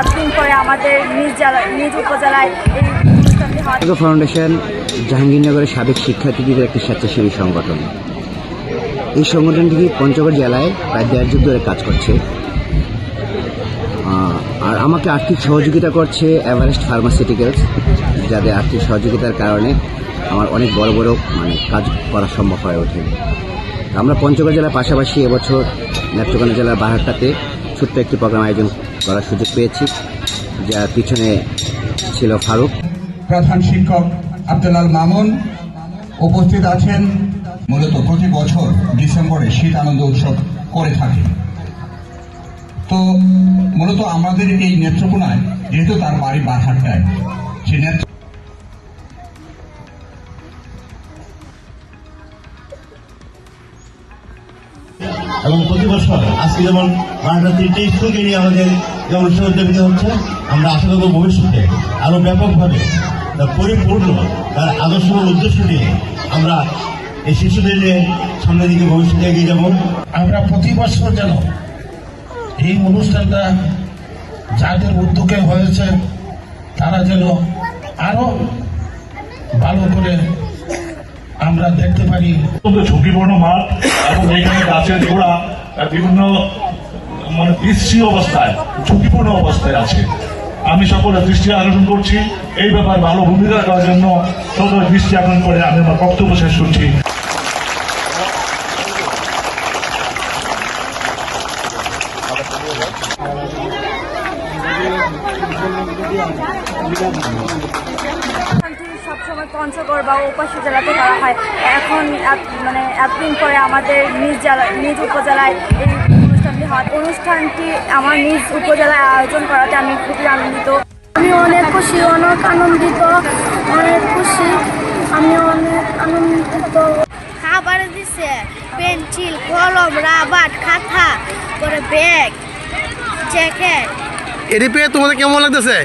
এতদিন পরে আমাদের নিজ নিজ উপজেলায় এই ফাউন্ডেশন জাহাঙ্গীরনগরের সাবেক শিক্ষার্থীদের একটি স্বেচ্ছাসেবী সংগঠন। এই সংগঠনটি পঞ্চগড় জেলায় প্রায় দেড় যুগ ধরে কাজ করছে? আর আমাকে আর্থিক সহযোগিতা করছে এভারেস্ট ফার্মাসিউটিক্যালস যাদের আর্থিক সহযোগিতার কারণে আমার অনেক বড় বড় মানে কাজ করা সম্ভব হয়ে ওঠে। আমরা পঞ্চগড় জেলার পাশাপাশি এবছর নেত্রকোনা জেলার বাহারটাতে ছোট্ট একটি প্রোগ্রাম আয়োজন করার সুযোগ পেয়েছি যার পিছনে ছিল ফারুক। প্রধান শিক্ষক আব্দুল্লাল মামুন উপস্থিত আছেন। মূলত প্রতি বছর ডিসেম্বরে শীত আনন্দ উৎসব করে থাকে। তো মূলত আমাদের এই নেত্রকোনায়, যেহেতু তার বাড়ি বারহাট্টায় সে নেত্র এবং প্রতি বছর আজকে যেমন বারোটা তিনটে স্কুলকে নিয়ে আমাদের যে অনুষ্ঠান উদযাপিত হচ্ছে, আমরা আশা করব ভবিষ্যতে আরও ব্যাপকভাবে তার পরিপূর্ণ, তার আদর্শ উদ্দেশ্য নিয়ে আমরা এই শিশুদের নিয়ে সামনের দিকে ভবিষ্যতে এগিয়ে যাব। আমরা প্রতি বছর যেন এই অনুষ্ঠানটা যাদের উদ্যোগে হয়েছে, তারা যেন আরও ভালো করে আমরা দেখতে পারি ঝুঁকিপূর্ণ মাঠ এবং এখানে গাছের গোড়া বিভিন্ন মানে বিশ্রী অবস্থায়, ঝুঁকিপূর্ণ অবস্থায় আছে। আমি সকলের দৃষ্টি আকর্ষণ করছি। এই ব্যাপারে ভালো ভূমিকা রাখার জন্য সকলের দৃষ্টি আকর্ষণ করে আমি আমার বক্তব্য শেষ করছি। অনুষ্ঠানটি সবসময় পঞ্চগড় বা উপাসী জেলাতে করা হয়। এখন মানে এতদিন পরে আমাদের নিজ জেলা নিজ উপজেলায় এই অনুষ্ঠানটি হয়। অনুষ্ঠানটি আমার নিজ উপজেলায় আয়োজন করাতে আমি খুবই আনন্দিত। আমি অনেক খুশি অনেক আনন্দিত অনেক খুশি। আমি অনেক আনন্দিত। খাবার দিছে পেন্সিল কলম রাবার খাতা করে ব্যাগ জ্যাকেট। এটি পেয়ে তোমাদের কেমন লাগতেছে?